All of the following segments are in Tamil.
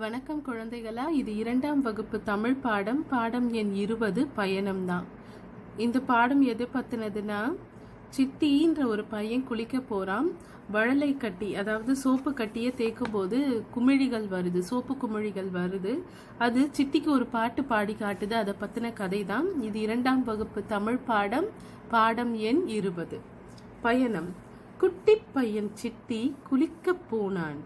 வணக்கம் குழந்தைகளா இது இரண்டாம் வகுப்பு தமிழ் பாடம். பாடம் எண் இருபது பயணம் தான் இந்த பாடம் எது பத்தினதுன்னா சிட்டின்ற ஒரு பையன் குளிக்க போறான். வழலை கட்டி அதாவது சோப்பு கட்டியை தேய்க்கும் போது குமிழிகள் வருது சோப்பு குமிழிகள் வருது. அது சிட்டிக்கு ஒரு பாட்டு பாடி காட்டுது அதை பத்தின கதை தான் இது இரண்டாம் வகுப்பு தமிழ் பாடம். பாடம் எண் இருபது. பயணம். குட்டி பையன் சிட்டி குளிக்கப் போனான்.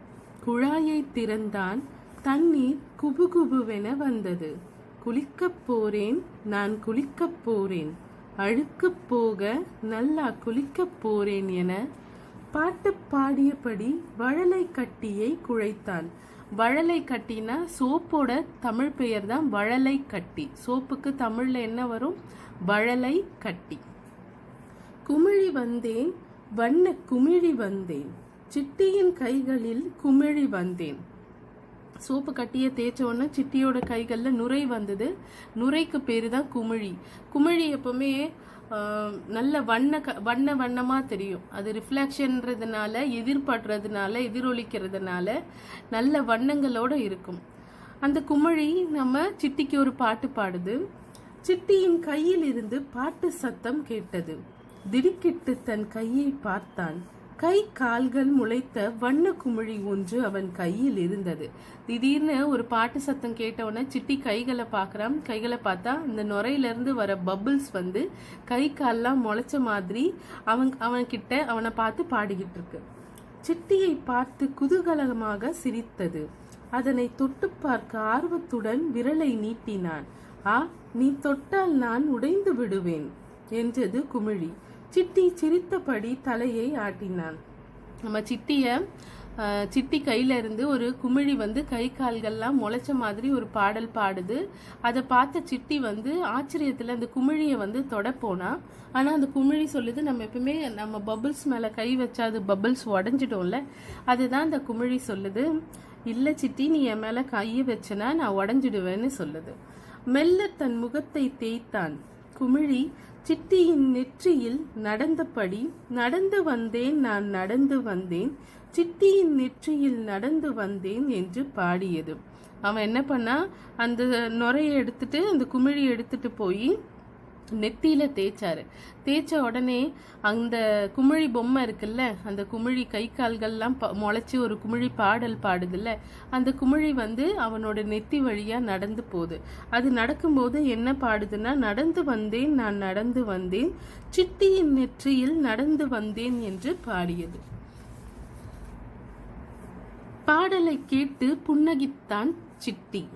குழாயை திறந்தான். தண்ணீர் குபு குபுவென வந்தது. குளிக்கப் போறேன் நான் குளிக்கப் போறேன். அழுக்குப் போக நல்லா குளிக்கப் போறேன் என பாட்டு பாடியபடி வழலை கட்டியை குழைத்தான் வழலை கட்டினா சோப்போட தமிழ் பெயர் தான் வழலை கட்டி. சோப்புக்கு தமிழ்ல என்ன வரும்? வழலை கட்டி. குமிழி வந்தேன் வண்ண குமிழி வந்தேன். சிட்டியின் கைகளில் குமிழி வந்தேன். சோப்பு கட்டியை தேய்ச்ச உடனே சிட்டியோட கைகளில் நுரை வந்தது. நுரைக்கு பேர் தான் குமிழி. குமிழி எப்பவுமே நல்ல வண்ண க- வண்ண வண்ணமாக தெரியும். அது ரிஃப்ளெக்ஷன்றதுனால எதிர்படுறதுனால எதிரொலிக்கிறதுனால நல்ல வண்ணங்களோட இருக்கும். அந்த குமிழி நம்ம சிட்டிக்கு ஒரு பாட்டு பாடுது. சிட்டியின் கையில் இருந்து பாட்டு சத்தம் கேட்டது. திடுக்கிட்டு தன் கையை பார்த்தான். கை கால்கள் முளைத்த வண்ண குமிழி ஒன்று அவன் கையில் இருந்தது. திடீர்னு ஒரு பாட்டு சத்தம் கேட்டவுடனே சிட்டி கைகளை பார்க்கறான். கைகளை பார்த்தா அந்த நுரையிலேருந்து வர பபிள்ஸ் வந்து கை கால்லாம் முளைச்ச மாதிரி அவன் அவன்கிட்ட அவனை பார்த்து பாடிக்கிட்டு இருக்கு. சிட்டியை பார்த்து குதூகலமாக சிரித்தது. அதனை தொட்டு பார்க்க ஆர்வத்துடன் விரலை நீட்டினான். ஆ நீ தொட்டால் நான் உடைந்து விடுவேன் என்றது குமிழி. சிட்டி சிரித்தபடி தலையை ஆட்டினான். நம்ம சிட்டிய சிட்டி கையில இருந்து ஒரு குமிழி வந்து கை கால்கள்லாம் முளைச்ச மாதிரி ஒரு பாடல் பாடுது. அதை பார்த்த சிட்டி வந்து ஆச்சரியத்துல அந்த குமிழியை வந்து தொடப்போனா. ஆனால் ஆனா அந்த குமிழி சொல்லுது நம்ம எப்பவுமே நம்ம பபுள்ஸ் மேல கை வச்சா அது பபுள்ஸ் உடஞ்சிடும்ல. அதுதான் அந்த குமிழி சொல்லுது. இல்ல சிட்டி நீ என் மேல கையை வச்சனா நான் உடஞ்சிடுவேன்னு சொல்லுது. மெல்ல தன் முகத்தை தேய்த்தான். குமிழி சிட்டியின் நெற்றியில் நடந்தபடி நடந்து வந்தேன் நான் நடந்து வந்தேன். சிட்டியின் நெற்றியில் நடந்து வந்தேன் என்று பாடியது. அவன் என்ன பண்ணா அந்த நுரையை எடுத்துட்டு அந்த குமிழி எடுத்துட்டு போய் நெத்தியில தேய்ச்சாரு. தேய்ச்ச உடனே அந்த குமிழி பொம்மை இருக்குல்ல அந்த குமிழி கை கால்கள்லாம் ப- ஒரு குமிழி பாடல் பாடுதுல்ல அந்த குமிழி வந்து அவனோட நெத்தி வழியா நடந்து போகுது. அது நடக்கும்போது என்ன பாடுதுன்னா நடந்து வந்தேன் நான் நடந்து வந்தேன் சிட்டியின் நெற்றியில் நடந்து வந்தேன் என்று பாடியது. பாடலை கேட்டு புன்னகித்தான் சிட்டி.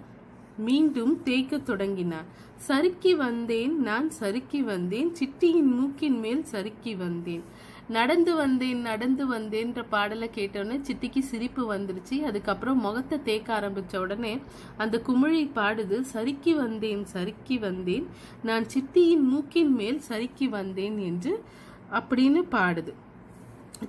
மீண்டும் தேய்க்கத் தொடங்கினான் சறுக்கி வந்தேன் நான் சறுக்கி வந்தேன் சிட்டியின் மூக்கின் மேல் சறுக்கி வந்தேன். நடந்து வந்தேன் நடந்து வந்தேன்ற பாடலை கேட்டோடனே சிட்டிக்கு சிரிப்பு வந்துருச்சு. அதுக்கப்புறம் முகத்தை தேய்க்க ஆரம்பிச்ச உடனே அந்த குமிழி பாடுது சறுக்கி வந்தேன் சறுக்கி வந்தேன் நான் சிட்டியின் மூக்கின் மேல் சறுக்கி வந்தேன் என்று அப்படின்னு பாடுது.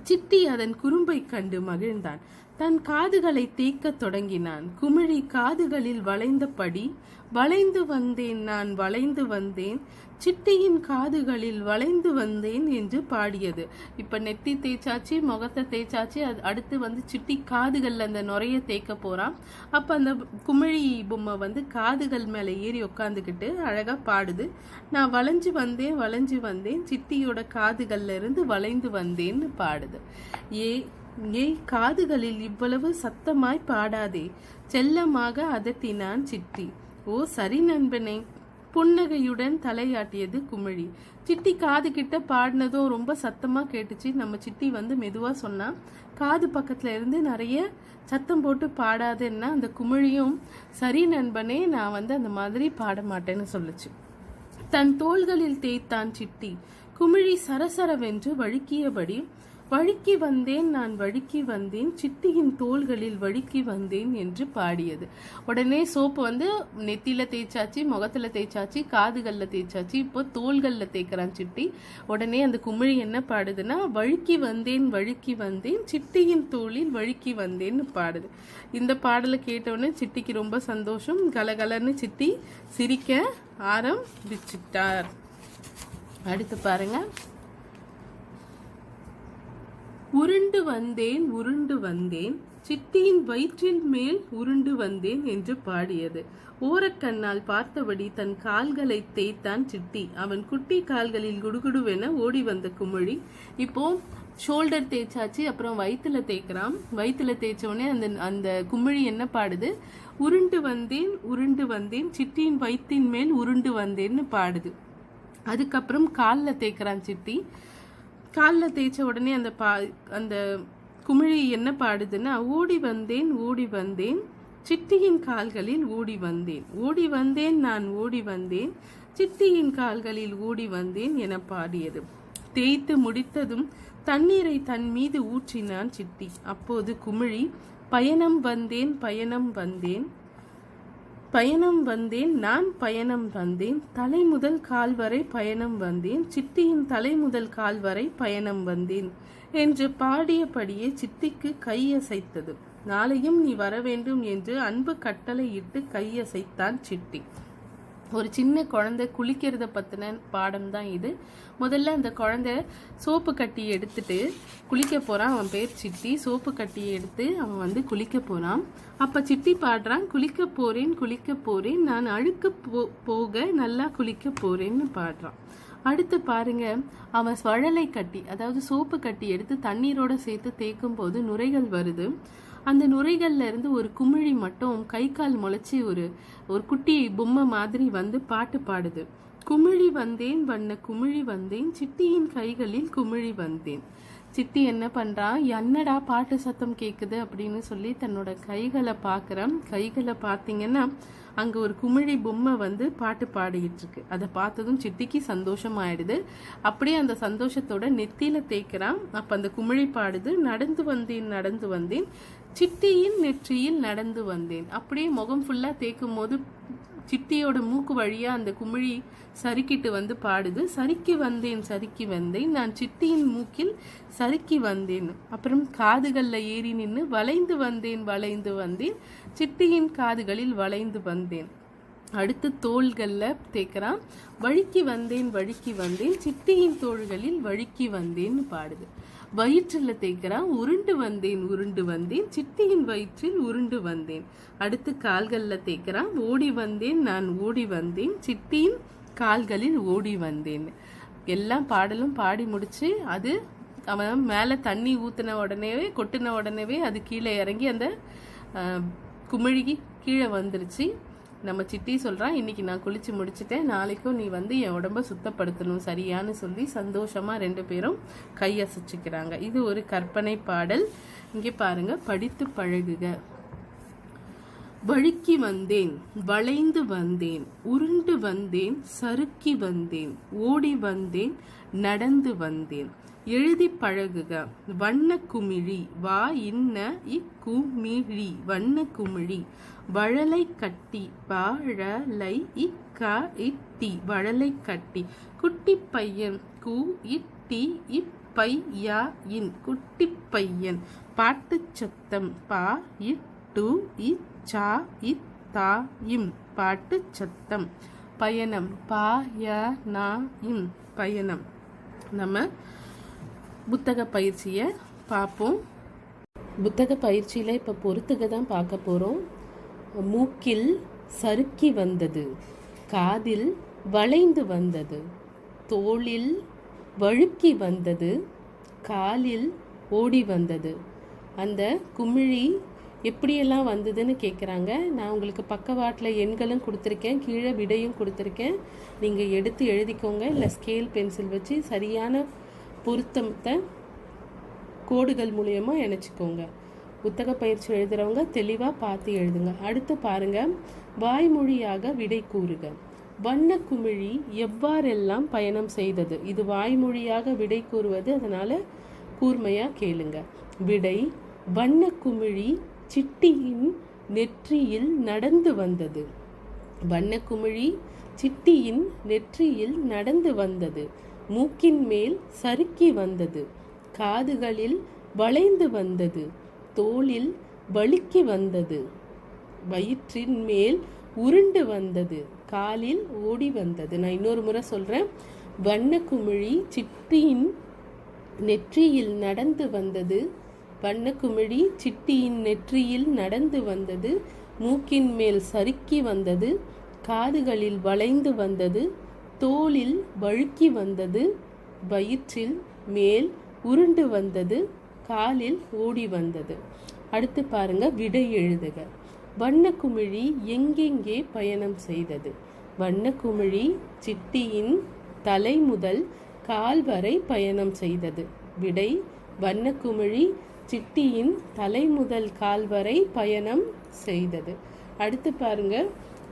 சிட்டி அதன் குறும்பை கண்டு மகிழ்ந்தான். தன் காதுகளை தேய்க்கத் தொடங்கினான். குமிழி காதுகளில் வளைந்தபடி வளைந்து வந்தேன் நான் வளைந்து வந்தேன் சிட்டியின் காதுகளில் வளைந்து வந்தேன் என்று பாடியது. இப்ப நெத்தி தேய்ச்சாச்சு முகத்தை தேய்ச்சாச்சு அது அடுத்து வந்து சிட்டி காதுகள்ல அந்த நுரைய தேய்க்க போறான். அப்ப அந்த குமிழி பொம்மை வந்து காதுகள் மேல ஏறி உட்காந்துக்கிட்டு அழகா பாடுது. நான் வளைஞ்சு வந்தேன் வளைஞ்சு வந்தேன் சிட்டியோட காதுகள்ல இருந்து வளைந்து வந்தேன்னு பாடுது. ஏ ஏய் காதுகளில் இவ்வளவு சத்தமாய் பாடாதே. செல்லமாக அதட்டினான் சிட்டி. ஓ சரி நண்பனே. புன்னகையுடன் தலையாட்டியது குமிழி. சிட்டி காது கிட்ட பாடினதும் ரொம்ப சத்தமா கேட்டுச்சு. நம்ம சிட்டி வந்து மெதுவா சொன்னா காது பக்கத்துல இருந்து நிறைய சத்தம் போட்டு பாடாதுன்னா அந்த குமிழியும் சரி நண்பனே நான் வந்து அந்த மாதிரி பாட மாட்டேன்னு சொல்லுச்சு. தன் தோள்களில் தேய்த்தான் சிட்டி. குமிழி சரசரவென்று வழுக்கியபடி வழுக்கி வந்தேன் நான் வழுக்கி வந்தேன் சிட்டியின் தோள்களில் வழுக்கி வந்தேன் என்று பாடியது. உடனே சோப்பு வந்து நெத்தியில தேய்ச்சாச்சு முகத்துல தேய்ச்சாச்சு காதுகள்ல தேய்ச்சாச்சு இப்போ தோள்களில் தேய்க்கிறான் சிட்டி. உடனே அந்த குமிழி என்ன பாடுதுன்னா வழுக்கி வந்தேன் வழுக்கி வந்தேன் சிட்டியின் தோளில் வழுக்கி வந்தேன்னு பாடுது. இந்த பாடலை கேட்டவுடனே சிட்டிக்கு ரொம்ப சந்தோஷம். கலகலன்னு சிட்டி சிரிக்க ஆரம்பிச்சிட்டார். அடுத்து பாருங்க. உருண்டு வந்தேன் உருண்டு வந்தேன். சிட்டியின் வயிற்றின் மேல் உருண்டு வந்தேன் என்று பாடியது. ஓரக்கண்ணால் பார்த்தபடி தன் கால்களை தேய்த்தான் சிட்டி. அவன் குட்டி கால்களில் குடுகுடுவென ஓடி வந்த குமிழி. இப்போ ஷோல்டர் தேய்ச்சாச்சு அப்புறம் வயிற்றுல தேய்க்கிறான். வயிற்றுல தேய்ச்சோடனே அந்த அந்த குமிழி என்ன பாடுது? உருண்டு வந்தேன் உருண்டு வந்தேன் சிட்டியின் வயிற்றின் மேல் உருண்டு வந்தேன்னு பாடுது. அதுக்கப்புறம் காலில் தேய்க்கிறான் சிட்டி. காலில் தேய்ச்ச உடனே அந்த பா அந்த குமிழி என்ன பாடுதுன்னா ஓடி வந்தேன் ஓடி வந்தேன் சிட்டியின் கால்களில் ஓடி வந்தேன். ஓடி வந்தேன் நான் ஓடி வந்தேன் சிட்டியின் கால்களில் ஓடி வந்தேன் என பாடியது. தேய்த்து முடித்ததும் தண்ணீரை தன் மீது ஊற்றினான் சிட்டி. அப்போது குமிழி பயணம் வந்தேன் பயணம் வந்தேன் பயணம் வந்தேன் நான் பயணம் வந்தேன் தலை முதல் கால் வரை பயணம் வந்தேன் சிட்டியின் தலை முதல் கால் வரை பயணம் வந்தேன் என்று பாடியபடியே சிட்டிக்கு கையசைத்தது நாளையும் நீ வர வேண்டும் என்று அன்பு கட்டளையிட்டு கையசைத்தான் சிட்டி ஒரு சின்ன குழந்தை குளிக்கிறத பற்றின பாடம் தான் இது. முதல்ல அந்த குழந்தை சோப்பு கட்டி எடுத்துட்டு குளிக்க போகிறான் அவன் பேர் சிட்டி. சோப்பு கட்டி எடுத்து அவன் வந்து குளிக்க போகிறான் அப்போ சிட்டி பாடுறான் குளிக்க போகிறேன் குளிக்க போகிறேன் நான் அழுக்கு போ போக நல்லா குளிக்க போகிறேன்னு பாடுறான். அடுத்து பாருங்க அவன் சுழலை கட்டி அதாவது சோப்பு கட்டி எடுத்து தண்ணீரோட சேர்த்து தேய்க்கும் போது நுரைகள் வருது. அந்த நுரைகள்ல இருந்து ஒரு குமிழி மட்டும் கை கால் முளைச்சி ஒரு ஒரு குட்டி பொம்மை மாதிரி வந்து பாட்டு பாடுது. குமிழி வந்தேன் வண்ண குமிழி வந்தேன் சிட்டியின் கைகளில் குமிழி வந்தேன். சித்தி என்ன பண்றான் என்னடா பாட்டு சத்தம் கேக்குது அப்படின்னு சொல்லி தன்னோட கைகளை பார்க்குறான் கைகளை பார்த்தீங்கன்னா அங்க ஒரு குமிழி பொம்மை வந்து பாட்டு பாடிக்கிட்டு இருக்கு. அதை பார்த்ததும் சித்திக்கு சந்தோஷம் ஆயிடுது அப்படியே அந்த சந்தோஷத்தோட நெத்தியில தேய்க்கிறான் அப்ப அந்த குமிழி பாடுது நடந்து வந்தேன் நடந்து வந்தேன். சிட்டியின் நெற்றியில் நடந்து வந்தேன். அப்படியே முகம் ஃபுல்லா தேய்க்கும் போது சிட்டியோட மூக்கு வழியா அந்த குமிழி சறுக்கிட்டு வந்து பாடுது. சறுக்கி வந்தேன் சறுக்கி வந்தேன். நான் சிட்டியின் மூக்கில் சறுக்கி வந்தேன். அப்புறம் காதுகளில் ஏறி நின்று வளைந்து வந்தேன் வளைந்து வந்தேன். சிட்டியின் காதுகளில் வளைந்து வந்தேன். அடுத்து தோள்களில் தேய்க்கிறான் வழுக்கி வந்தேன் வழுக்கி வந்தேன். சிட்டியின் தோள்களில் வழுக்கி வந்தேன்னு பாடுது. வயிற்றில் தேய்க்கிறான் உருண்டு வந்தேன் உருண்டு வந்தேன் சிட்டியின் வயிற்றில் உருண்டு வந்தேன். அடுத்து கால்களில் தேய்க்கிறான் ஓடி வந்தேன் நான் ஓடி வந்தேன் சிட்டியின் கால்களில் ஓடி வந்தேன். எல்லாம் பாடலும் பாடி முடிச்சு அது அவன் மேலே தண்ணி ஊற்றின உடனேவே கொட்டின உடனேவே அது கீழே இறங்கி அந்த ஆஹ், குமிழி கீழே வந்துருச்சு. நம்ம சிட்டி சொல்றான் இன்னைக்கு நான் குளிச்சு முடிச்சிட்டேன். நாளைக்கும் நீ வந்து என் உடம்ப சுத்தப்படுத்தணும் சரியான்னு சொல்லி சந்தோஷமா ரெண்டு பேரும் கையசைச்சிக்கிறாங்க இது ஒரு கற்பனை பாடல். இங்கே பாருங்க படித்து பழகுக. வழுக்கி வந்தேன். வளைந்து வந்தேன். உருண்டு வந்தேன். சறுக்கி வந்தேன். ஓடி வந்தேன். நடந்து வந்தேன். எழுதி பழகுக. வண்ண குமிழி. வா இன்ன இக்குமிழி வண்ண குமிழி. வழலை கட்டி வாழலை இக்க இட்டி. வழலை கட்டி. குட்டி பையன் கு இட்டி. இப்பையா இன். குட்டி பையன். பாட்டுச் சத்தம் பா இட்டு. இச்சா இத்தா இம். பாட்டுச் சத்தம். பயணம் பா ய நா இம். பயணம். நம்ம புத்தக பயிற்சியை பார்ப்போம். புத்தக பயிற்சியில் இப்போ பொறுத்துக்க தான் பார்க்க போகிறோம் மூக்கில் சறுக்கி வந்தது. காதில் வளைந்து வந்தது. தோளில் வழுக்கி வந்தது. காலில் ஓடி வந்தது. அந்த குமிழி எப்படியெல்லாம் வந்ததுன்னு கேட்குறாங்க நான் உங்களுக்கு பக்கவாட்டில் எண்களும் கொடுத்துருக்கேன். கீழே விடையும் கொடுத்துருக்கேன். நீங்கள் எடுத்து எழுதிக்கோங்க. இல்லை ஸ்கேல் பென்சில் வச்சு சரியான பொருத்தத்தை கோடுகள் மூலயமா இணைச்சிக்கோங்க. புத்தக பயிற்சி எழுதுறவங்க தெளிவாக பார்த்து எழுதுங்க. அடுத்து பாருங்க வாய்மொழியாக விடை கூறுக. வண்ண குமிழி எவ்வாறெல்லாம் பயணம் செய்தது? இது வாய்மொழியாக விடை கூறுவது அதனால கூர்மையாக கேளுங்க. விடை வண்ண குமிழி சிட்டியின் நெற்றியில் நடந்து வந்தது. வண்ணக்குமிழி சிட்டியின் நெற்றியில் நடந்து வந்தது. மூக்கின் மேல் சறுக்கி வந்தது. காதுகளில் வளைந்து வந்தது. தோளில் வழுக்கி வந்தது. வயிற்றின் மேல் உருண்டு வந்தது. காலில் ஓடி வந்தது. நான் இன்னொரு முறை சொல்றேன். வண்ணக்குமிழி சிட்டியின் நெற்றியில் நடந்து வந்தது. வண்ணக்குமிழி சிட்டியின் நெற்றியில் நடந்து வந்தது. மூக்கின் மேல் சறுக்கி வந்தது. காதுகளில் வளைந்து வந்தது. தோளில் வழுக்கி வந்தது. வயிற்றில் மேல் உருண்டு வந்தது. காலில் ஓடி வந்தது. அடுத்து பாருங்க விடை எழுதுக. வண்ணக்குமிழி எங்கெங்கே பயணம் செய்தது? வண்ணக்குமிழி சிட்டியின் தலை முதல் கால் வரை பயணம் செய்தது. விடை வண்ணக்குமிழி சிட்டியின் தலை முதல் கால் வரை பயணம் செய்தது. அடுத்து பாருங்க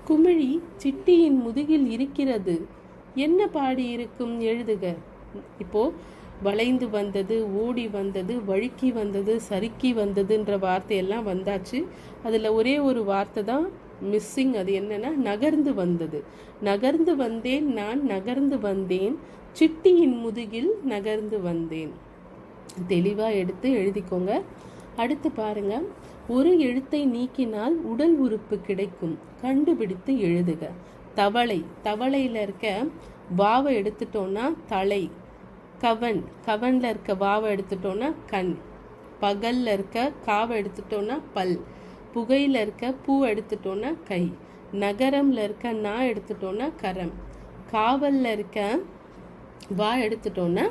குமிழி சிட்டியின் முதுகில் இருக்கிறது. என்ன பாடி இருக்கும் எழுதுக. இப்போ வளைந்து வந்தது ஓடி வந்தது வழுக்கி வந்தது சறுக்கி வந்ததுன்ற வார்த்தையெல்லாம் வந்தாச்சு. அதில் ஒரே ஒரு வார்த்தை தான் மிஸ்ஸிங் அது என்னென்னா நகர்ந்து வந்தது. நகர்ந்து வந்தேன் நான் நகர்ந்து வந்தேன். சிட்டியின் முதுகில் நகர்ந்து வந்தேன். தெளிவாக எடுத்து எழுதிக்கோங்க. அடுத்து பாருங்க. ஒரு எழுத்தை நீக்கினால் உடல் உறுப்பு கிடைக்கும். கண்டுபிடித்து எழுதுக. தவளை. தவளையில் இருக்க வாவை எடுத்துட்டோன்னா தலை. கவன் கவனில் இருக்க வாவை எடுத்துட்டோன்னா கண். பகலில் இருக்க காவை எடுத்துட்டோன்னா பல். புகையில் இருக்க பூ எடுத்துட்டோன்னா கை. நகரம்ல இருக்க நா எடுத்துட்டோன்னா கரம். காவலில் இருக்க வா எடுத்துட்டோன்னா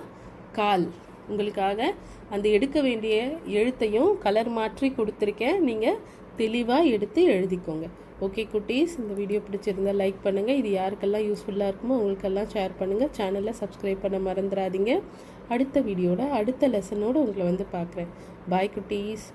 கால். உங்களுக்காக அந்த எடுக்க வேண்டிய எழுத்தையும் கலர் மாற்றி கொடுத்துருக்கேன். நீங்கள் தெளிவாக எடுத்து எழுதிக்கோங்க. ஓகே குட்டீஸ் இந்த வீடியோ பிடிச்சிருந்தா லைக் பண்ணுங்கள் இது யாருக்கெல்லாம் யூஸ்ஃபுல்லாக இருக்குமோ உங்களுக்கெல்லாம் ஷேர் பண்ணுங்கள் சேனலை சப்ஸ்கிரைப் பண்ண மறந்துடாதீங்க. அடுத்த வீடியோட அடுத்த லெசனோடு உங்களை வந்து பார்க்குறேன். பாய் குட்டீஸ்.